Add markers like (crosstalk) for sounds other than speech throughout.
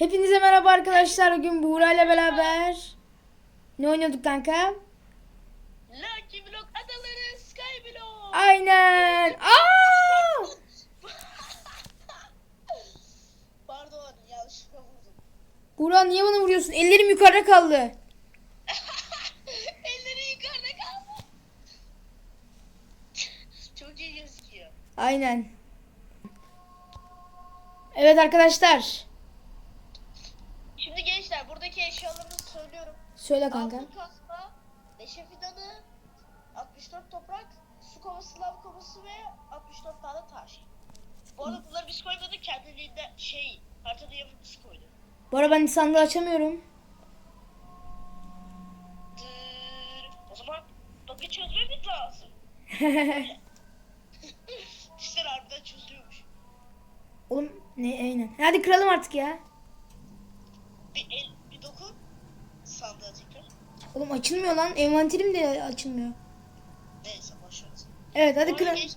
Hepinize merhaba arkadaşlar. Bugün Buğra ile beraber ne oynuyorduk kanka? Lucky Block adaları Sky Block. Aynen. (laughs) Aa! (laughs) Pardon yanlışlıkla vurdum. Buğra niye bana vuruyorsun? Ellerim yukarıda kaldı. (laughs) Elleri yukarıda kaldı. Çok iyi gözüküyor. Aynen. Evet arkadaşlar. Şimdi gençler buradaki eşyalarımızı söylüyorum. Söyle kanka. Altın kasma, neşe fidanı, 64 toprak, su kovası, lav kovası ve 64 tane taş. Bu arada bunları biz koymadık kendiliğinden şey haritada yapımız koydu. Bu ara ben sandığı açamıyorum. Dır. O zaman bakın çözmemiz lazım. (laughs) İşler harbiden çözülüyormuş. Oğlum ne aynen. Hadi kıralım artık ya. Bir el, bir dokun. Sandığa tekrar. Oğlum açılmıyor lan. Envanterim de açılmıyor. Neyse boşver. Evet hadi Herkes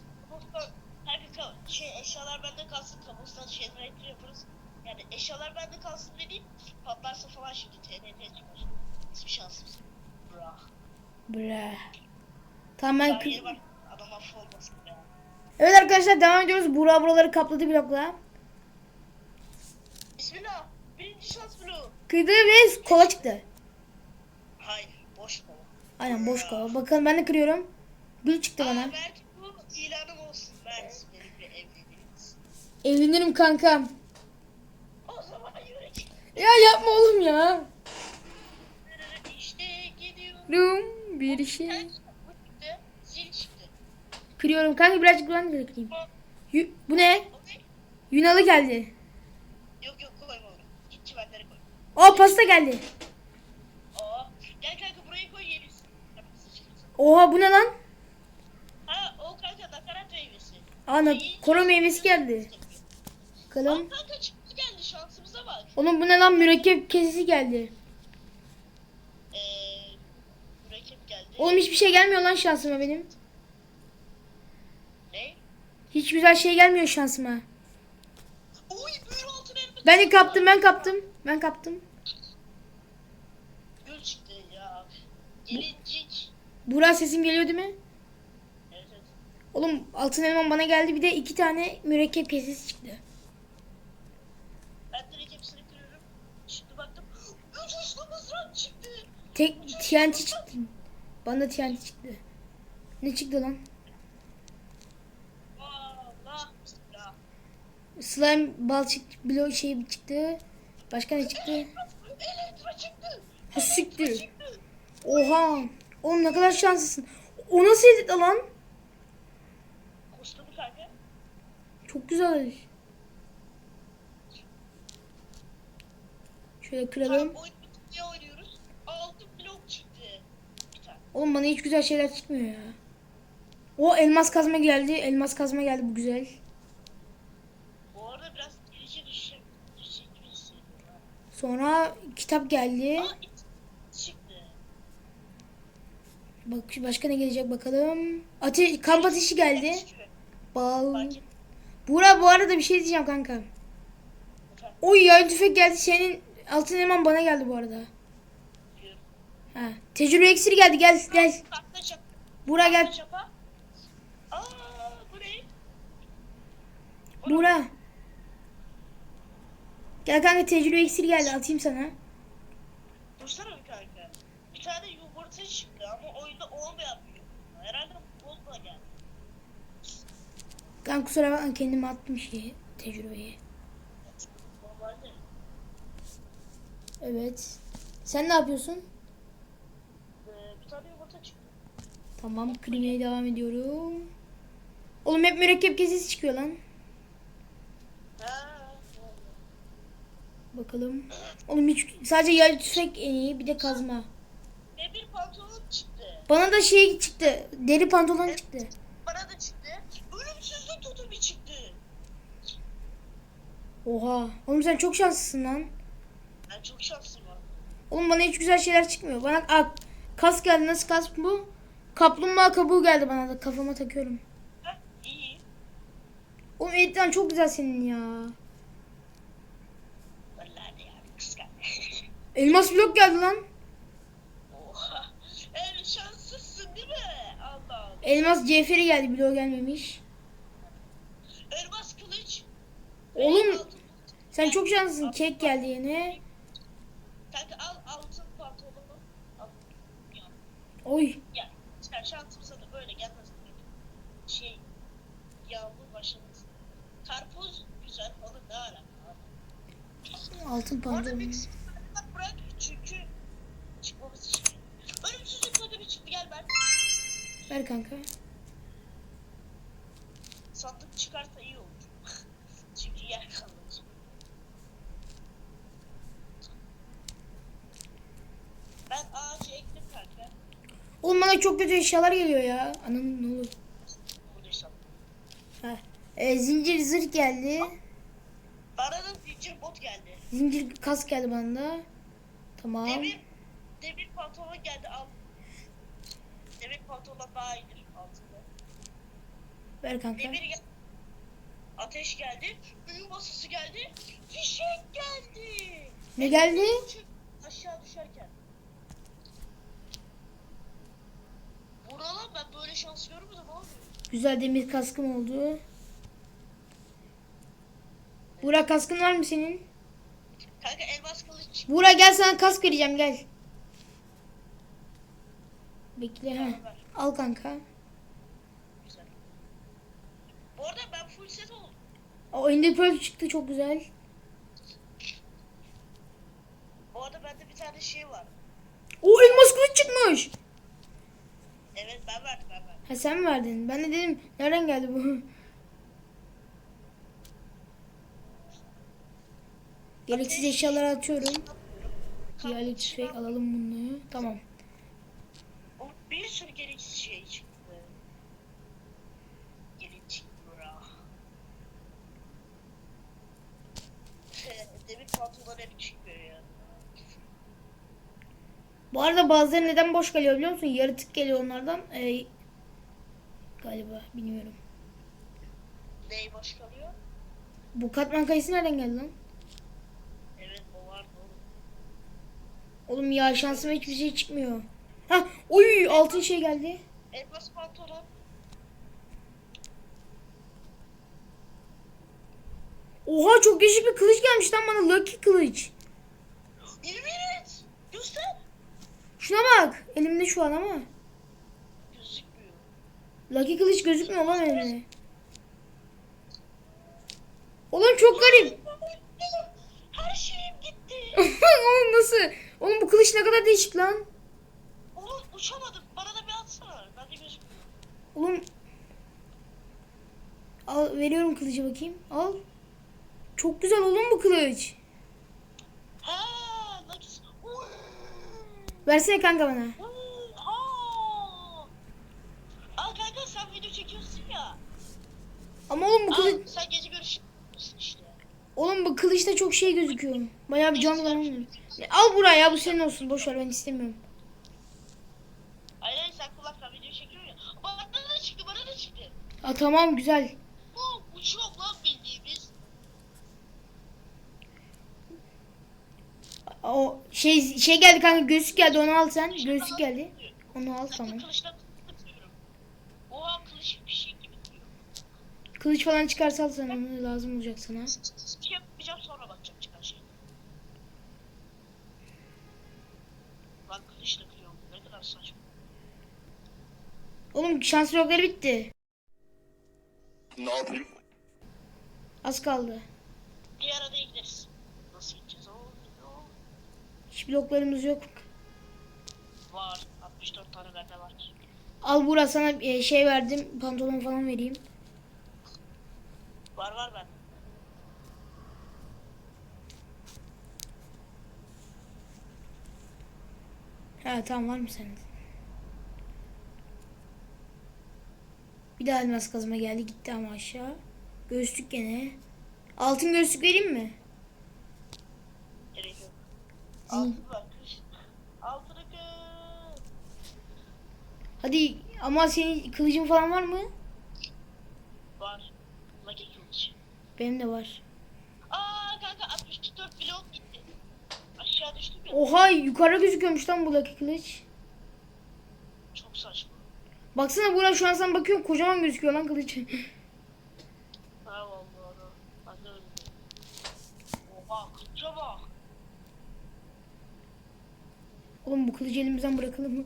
kal- şey eşyalar bende kalsın. Kabustan generator yaparız. Yani eşyalar bende kalsın dediğim patlarsa falan şimdi TNT çıkar. Hiçbir şansımız yok. Bra. Bre. Tamam ben kır- var. Adam affı olmasın be. Evet arkadaşlar devam ediyoruz. Buğra buraları kapladı blokla. Bismillah. Birinci şans bloğu. Kırdı ve kola çıktı. Boş kova. Aynen boş kola. Bakalım ben de kırıyorum. Gül çıktı bana. Belki bu ilanım olsun. Mert benimle evleniriz. Evlenirim kankam. O zaman yürek. Ya yapma oğlum ya. İşte gidiyor. Rum bir şey. Zil çıktı. Kırıyorum kanka birazcık ben de kırayım. Bu, Yu- ne? Yunalı geldi. Yok yok koyma onu. Git çimenlere koy. O pasta geldi. Aa, gel kanka buraya koy yeriz. Tabii sıçrayız. Oha bu ne lan? Ha o kanka nakarat meyvesi. Ana koro meyvesi geldi. Bakalım. kanka çıktı geldi şansımıza bak. Oğlum bu ne lan mürekkep kesesi geldi. Mürekkep geldi. Oğlum hiçbir şey gelmiyor lan şansıma benim. Ne? Hiç güzel şey gelmiyor şansıma. Oy büyür altın. Ben de kaptım ben kaptım. Ben kaptım. Gül çıktı ya. Gelincik. Burak sesim geliyor değil mi? Evet. Oğlum altın elman bana geldi bir de iki tane mürekkep kesesi çıktı. Ben direkt hepsini kırıyorum. Şimdi baktım. (gasps) Üç uçlu mızrak çıktı. Tek TNT çıktı. Bana TNT çıktı. Ne çıktı lan? Allah. Bismillah. Slime balçık blok şey çıktı. Başka ne çıktı? Elektra çıktı. Siktir. Çıktı. Oha. Oğlum ne kadar şanslısın. O nasıl edit lan? Kostümü kanka. Çok güzel. Şöyle kıralım. Ne oynuyoruz? Altın blok çıktı. Oğlum bana hiç güzel şeyler çıkmıyor ya. O elmas kazma geldi. Elmas kazma geldi bu güzel. Bu arada biraz gerici bir hissediyorum. ha. Sonra kitap geldi. Aa it çıktı. Bak başka ne gelecek bakalım. Ate kamp ateşi geldi. Et çıkıyor. Bal. Buğra bu arada bir şey diyeceğim kanka. Oy yay tüfek geldi. Senin altın elman bana geldi bu arada. Ha. Tecrübe iksiri geldi. Gel gel. Buğra gel. Buğra. Gel kanka tecrübe iksiri geldi. Atayım sana. Dursana bir kanka. Bir tane yumurta çıktı ama oyunda olmayan bir yumurta. Herhalde bozma geldi. Kanka kusura bakma kendime attım şeyi. Tecrübeyi. Normalde. Evet. Sen ne yapıyorsun? Ee, bir tane yumurta çıktı. Tamam krimeye devam ediyorum. Oğlum hep mürekkep kesesi çıkıyor lan. Ha. Bakalım. Oğlum hiç sadece yay tüfek en iyi bir de kazma. Ve bir pantolon çıktı. Bana da şey çıktı. Deri pantolon çıktı. Bana da çıktı. Ölümsüzlük totebi çıktı. Oha. Oğlum sen çok şanslısın lan. Ben çok şanslıyım abi. Oğlum bana hiç güzel şeyler çıkmıyor. Bana aa, kas geldi. Nasıl kas bu? Kaplumbağa kabuğu geldi bana da. Kafama takıyorum. Ha, iyi. Oğlum editten çok güzel senin ya. Vallahi ya. (laughs) Elmas blok geldi lan. Oha. Evet şanslısın değil mi? Allah Allah. Elmas cevheri geldi blok gelmemiş. Elmas kılıç. Oğlum sen çok şanslısın. Kek geldi yine. Kanka al altın pantolonu. Al. Oy. ya. Sen şansımsa da böyle gelmez. Şey. Yağmur başlamasın. Karpuz güzel. Onun ne alaka? Altın Orada Ver kanka. Sandık çıkarsa iyi olur. (laughs) çünkü yer kalmadı. Ben ağacı ektim kanka. Oğlum bana çok kötü eşyalar geliyor ya. Anam ne olur. Ha. Ee, zincir zırh geldi. Bana da zincir bot geldi. Zincir kask geldi bana da. Tamam. Demir, demir pantolon geldi al. Pantolon daha iyidir altında. Ver kanka. Demir gel. Ateş geldi. Büyü masası geldi. Fişek geldi. Ne geldi? Aşağı düşerken. Buralar ben böyle şans görmedim abi. Güzel demir kaskım oldu. Burak kaskın var mı senin? Kanka elmas kılıç. Burak gel sana kask vereceğim gel. Bekle ha. Ver. Al kanka. Güzel. Bu arada ben full set oldum. O Ender Pearl çıktı çok güzel. Bu arada bende bir tane şey var. O elmas kılıç çıkmış. Evet ben verdim ben verdim. Ha sen mi verdin? Ben de dedim nereden geldi bu? Gereksiz eşyaları atıyorum. Diğerlik tüfek alalım bunu. Tamam. Bir sürü gereksiz şey çıktı. Gelin çıktı bura. Demir pantolon hep çıkmıyor ya. Bu arada bazıları neden boş geliyor biliyor musun? Yaratık geliyor onlardan. Ee, galiba bilmiyorum. Ney boş kalıyor? Bu katman kayısı nereden geldi lan? Evet o vardı oğlum. Oğlum ya şansıma hiçbir şey çıkmıyor. Ha, oy altın şey geldi. Elmas pantolon. Oha çok değişik bir kılıç gelmiş lan bana Lucky kılıç. Yemin et. Göster. Şuna bak. Elimde şu an ama. Gözükmüyor. Lucky kılıç gözükmüyor lan elimde. Oğlum çok garip. Her şeyim gitti. (laughs) Oğlum nasıl? Oğlum bu kılıç ne kadar değişik lan. Uçamadım. Bana da bir atsana. Ben de gözükmüyor. Oğlum. Al veriyorum kılıcı bakayım. Al. Çok güzel oğlum bu kılıç. Uy. Versene kanka bana. Al kanka sen video çekiyorsun ya. Ama oğlum bu Al kılıç sen gece görüş yapıyorsun işte. oğlum bu kılıçta çok şey gözüküyor. Bayağı bir can var. oğlum. Al buraya ya bu senin olsun. Boş ver ben istemiyorum. Hayır hayır sen kulak sen video çekiyorsun ya. Bana da çıktı bana da çıktı. Ha tamam güzel. Bu uçuyor lan bildiğimiz. O şey şey geldi kanka gözlük geldi onu al sen. Gözlük geldi. Onu al tamam. Kılıçla tutuyorum. Oha kılıç bir şey gibi. Kılıç falan çıkarsa al sen onu lazım olacak sana. Bir şey yapmayacağım sonra bakacağım çıkan şey. Lan kılıçla kırıyorum. Ne kadar saçma. Oğlum şans blokları bitti. Ne yapayım? Az kaldı. Bir arada gideriz. Nasıl gideceğiz? Oo. Hiç bloklarımız yok. Var. 64 tane bende var. Al Burak sana e, şey verdim. Pantolon falan vereyim. Var var ben. Ha tamam var mı sende? Bir daha elmas kazma geldi gitti ama aşağı. Gözlük gene. Altın gözlük vereyim mi? Gerek yok. Altın var. kış. Altını kır. Hadi ama senin kılıcın falan var mı? Var. Lucky kılıç. Benim de var. Aa kanka 64 blok gitti. Aşağı düş. görmüştüm ya. Oha yukarı gözüküyormuş lan bu Lucky kılıç. Baksana Burak şu an sen bakıyorsun kocaman gözüküyor lan kılıç. Oğlum bu kılıcı elimizden bırakalım mı?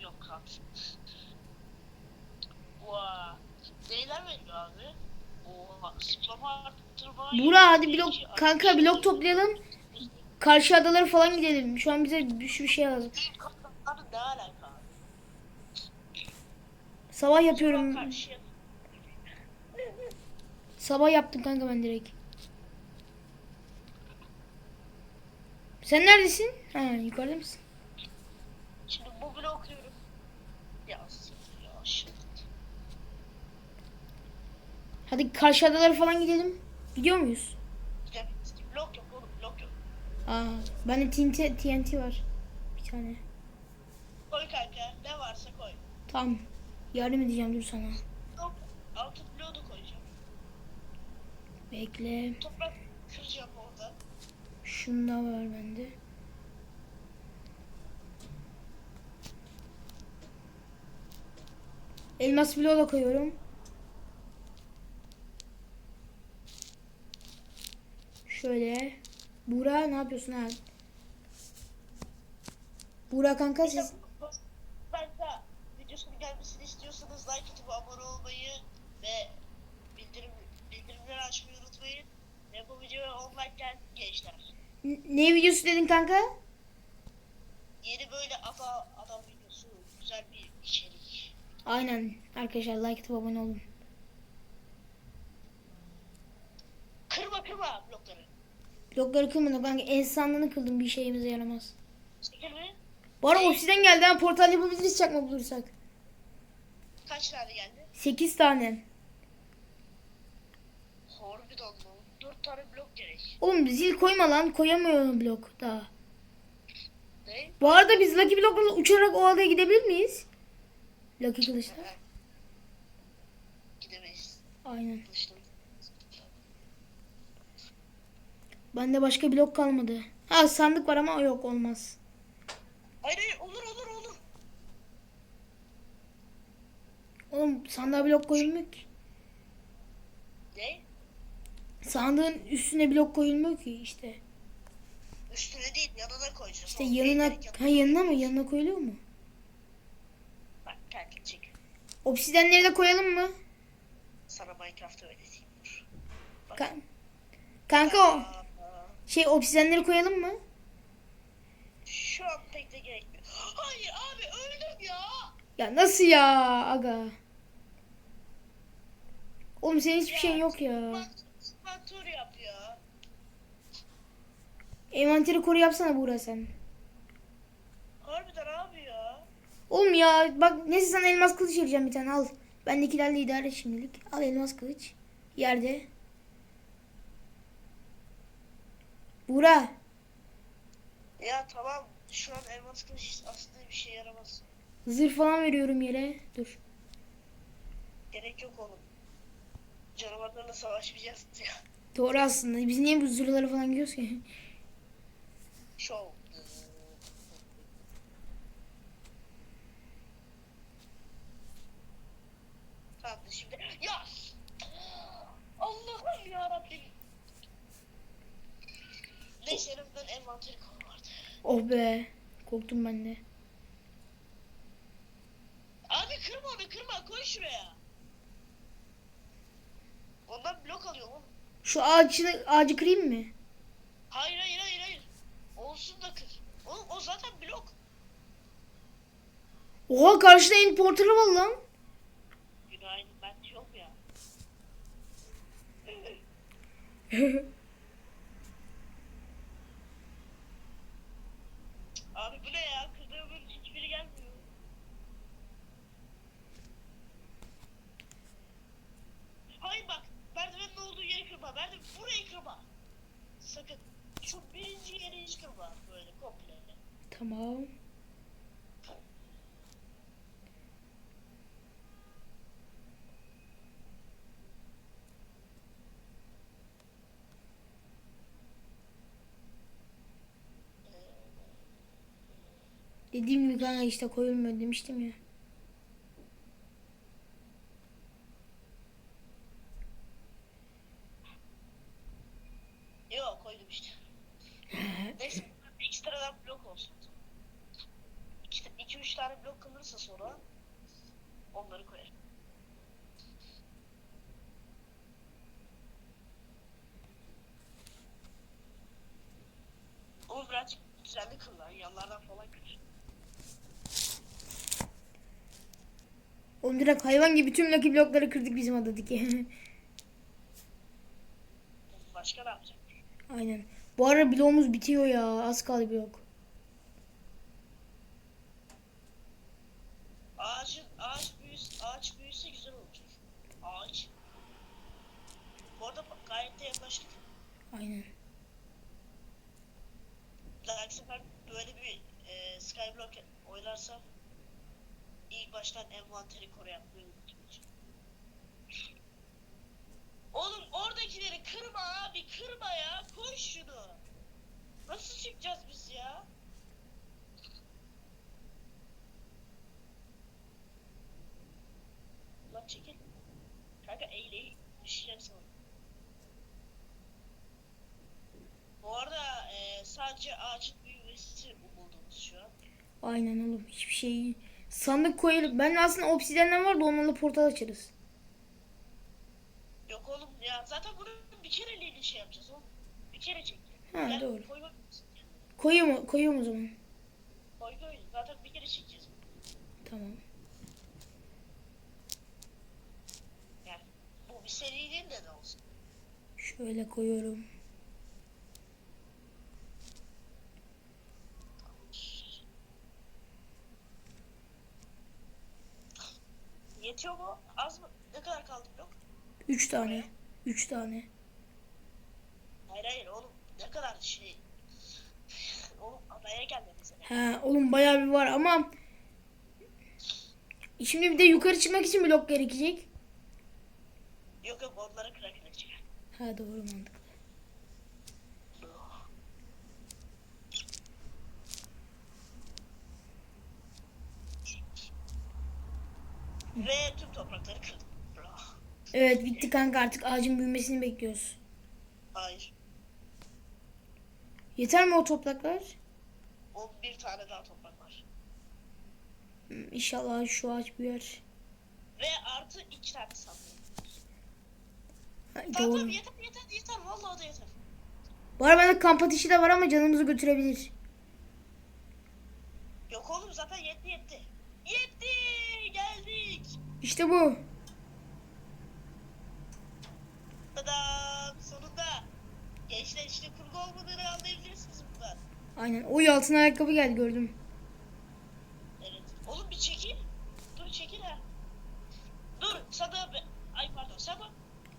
Yok kanka. Oha. Neyler veriyor abi? Oha. Zıplama arttırma. Burak hadi blok kanka blok toplayalım. Karşı adalara falan gidelim. Şu an bize bir sürü şey lazım. Abi ne alaka? Sabah yapıyorum. Karşıya. Sabah yaptım kanka ben direkt. Sen neredesin? Ha yukarıda mısın? Şimdi bu bloğu okuyorum. Ya ya. Hadi karşı adalara falan gidelim. Gidiyor muyuz? Ki. Blok yok oğlum blok yok. Aa, bende TNT, TNT var. Bir tane. Koy kanka ne varsa koy. Tamam. Yardım edeceğim dur sana. Altın bloğu da koyacağım. Bekle. Toprak kıracağım orada. Şunda var bende. Elmas bloğu da koyuyorum. Şöyle. Buğra ne yapıyorsun ha? Buğra kanka siz... Ben de videosunun gelmesini istiyorsanız like atıp abone olmayı ve bildirim, bildirimleri açmayı unutmayın. Ve bu videoya 10 like geldi gençler. N- Ne videosu dedin kanka? Yeni böyle ada, adam videosu güzel bir içerik. Aynen arkadaşlar like atıp abone olun. Kırma kırma blokları. Blokları kırmadım kanka. Enstanlığını kıldım bir şeyimize yaramaz. Çekil mi? Bu arada obsiden geldi ha portal yapabiliriz çakma bulursak. Kaç tane geldi? 8 tane. Harbiden lan. 4 tane. Oğlum zil koyma lan koyamıyorum blok daha. Ne? Bu arada biz Lucky Block'la uçarak o adaya gidebilir miyiz? Lucky kılıçla. Gidemeyiz. Aynen. Bende başka blok kalmadı. Ha sandık var ama yok olmaz. Hayır hayır olur olur olur. Oğlum sandığa blok koyulmuyor ki. Sandığın üstüne blok koyulmuyor ki işte. Üstüne değil yanına koyacağız. İşte Oğlum, yanına ha yanına mı? Yanına koyuluyor mu? Bak kanka çek. Obsidenleri de koyalım mı? Sana Minecraft'ı öğreteyim dur. Bak. Ka- Kanka o şey obsidenleri koyalım mı? Şu an pek de gerekmiyor. Hayır abi öldüm ya. Ya nasıl ya aga? Oğlum senin hiçbir şeyin yok ya. Bak tur yap ya. Envanteri koru yapsana Buğra sen. Harbiden abi ya. Oğlum ya bak neyse sana elmas kılıç vereceğim bir tane al. Bendekilerle idare et şimdilik. Al elmas kılıç. Yerde. Buğra. Ya tamam şu an elmas kılıç aslında bir şey yaramaz. Zırh falan veriyorum yere. Dur. Gerek yok oğlum. Canavarlarla savaşmayacağız ya. Doğru aslında. Biz niye bu zırhları falan giyiyoruz ki? Şov. Tamam şimdi. Ya! Allah'ım ya Rabbim. Neyse elimden envanteri. Oh be. Korktum ben de. Abi kırma onu kırma koy şuraya. Ondan blok alıyor oğlum. Şu ağacı, ağacı kırayım mı? Hayır hayır hayır hayır. Olsun da kır. Oğlum o zaten blok. Oha karşıda en portalı var lan. Günaydın ben yok ya. (laughs) Abi bu ne ya? Kırdığımın hiçbiri gelmiyor. Hayır bak. Merdivenin olduğu yeri kırma. Merdiven burayı kırma. Sakın. Şu birinci yeri hiç kırma. Böyle komple. Tamam. Dediğim gibi kanka işte koyulmuyor demiştim ya. Yok koydum işte. Neyse ekstradan blok olsun. 2-3 tane blok kalırsa sonra onları koyarım. Ama birazcık düzenli kıllar. Yanlardan falan kır. Oğlum direkt hayvan gibi tüm Lucky blokları kırdık bizim adadaki. (laughs) Başka ne yapacak? Aynen. Bu ara bloğumuz bitiyor ya. Az kaldı blok. Ağacın, ağaç büyüsü, ağaç büyüsü güzel olacak. Ağaç. Bu arada gayet de yaklaştık. Aynen. Bir dahaki sefer böyle bir e, Skyblock oynarsa ilk baştan envanteri unutmayacağım. Oğlum oradakileri kırma abi kırma ya koy şunu. Nasıl çıkacağız biz ya? Lan çekil. Kanka eğleyi düşeceğim sana. Bu arada e, sadece ağacın büyümesi umudumuz şu an. Aynen oğlum. Hiçbir şey. Sandık koyalım. Ben aslında obsidenden var da onlarla portal açarız. Yok oğlum ya zaten bunu bir kereliğine şey yapacağız oğlum. Bir kere çek. Ha, Gel, doğru. Koy bak. Koyuyorum, koyuyorum o zaman. Koy koy. Zaten bir kere çekeceğiz. Tamam. Yani bu bir serinin de ne olsun. Şöyle koyuyorum. Yetiyor mu? Az mı? Ne kadar kaldı blok? Üç tane. Üç tane. Hayır hayır oğlum. Ne kadar şey. oğlum adaya gelmedi mesela. Ha oğlum bayağı bir var ama şimdi bir de yukarı çıkmak için blok gerekecek. Yok yok onları kıra kıra çıkar. Ha doğru mantıklı. Ve tüm toprakları kırdım. Bra. Evet bitti kanka artık ağacın büyümesini bekliyoruz. Hayır. Yeter mi o topraklar? 11 tane daha toprak var. Hmm, İnşallah şu ağaç büyür. Ve artı 2 tane. Ha, Tamam tamam yeter yeter yeter. Vallahi da yeter. Bu arada bende kamp ateşi de var ama canımızı götürebilir. Yok oğlum zaten yetti yetti. Yetti! Geldik! İşte bu. Aynen. Oy altın ayakkabı geldi gördüm. Evet. Oğlum bir çekil. Dur çekil ha. Dur sana be. Ay pardon sana.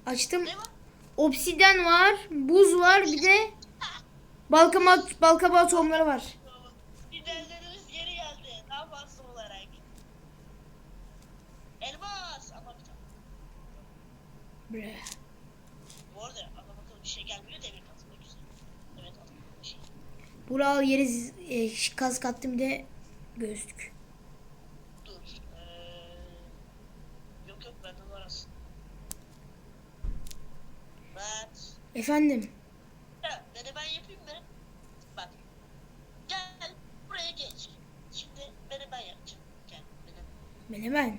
Açtım. Ne var? Obsiden var, buz var, bir de (laughs) balkabağı, balkabağı tohumları var. Liderlerimiz geri geldi. Daha fazla olarak. Elmas! Ama bir tane. Bre. Bu arada ama bakalım bir şey gelmiyor demir kazma güzel. Evet adam bir şey. Bural yeri z- e, kaz kattım bir de gözlük. Dur. Ee, yok yok bende var aslında. Mert. Efendim. Ya beni ben yapayım mı? Bak. Gel buraya geç. Şimdi beni ben yapacağım. Gel beni. Menemen.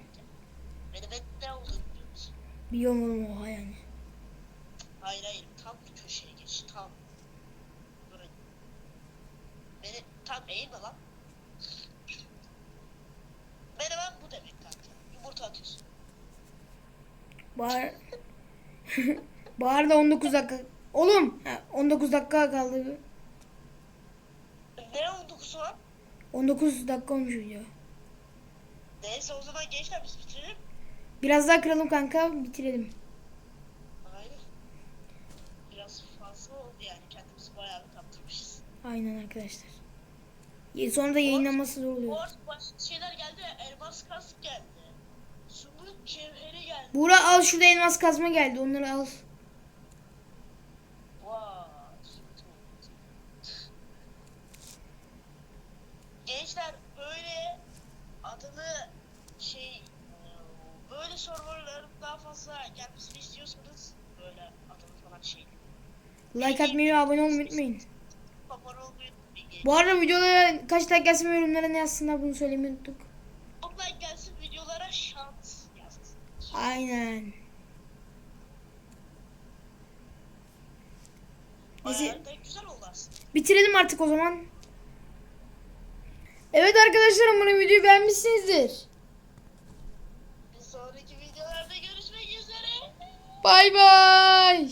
Beni ben ne olduğunu biliyor musun? Biliyorum oğlum oha yani. Hayır hayır tam bir köşeye geç tam. Böyle. Tam eğilme lan. Beni ben bu demek kanka. Yumurta atıyorsun. Bahar... (laughs) Bahar da 19 dakika. Oğlum ha, 19 dakika kaldı. Ne oldu kusura? 19 dakika olmuş video. Neyse o zaman gençler biz bitirelim. Biraz daha kıralım kanka bitirelim. Aynen. Biraz fazla oldu yani kendimizi bayağı kaptırmışız. Aynen arkadaşlar. Sonra da yayınlaması zor oluyor. Artık basit şeyler geldi. Elmas kask geldi. Zümrüt cevheri geldi. Bura al şurada elmas kazma geldi. Onları al. Şey, şey. Like atmayı ve abone olmayı unutmayın. Abone olmayı bu arada videolara kaç like gelsin ve yorumlara ne yazsınlar bunu söylemeyi unuttuk. Like gelsin videolara şans yazsın. Aynen. Neyse. Güzel oldu aslında. Bitirelim artık o zaman. Evet arkadaşlar umarım videoyu beğenmişsinizdir. Bir sonraki videolarda görüşmek üzere. Bay bay.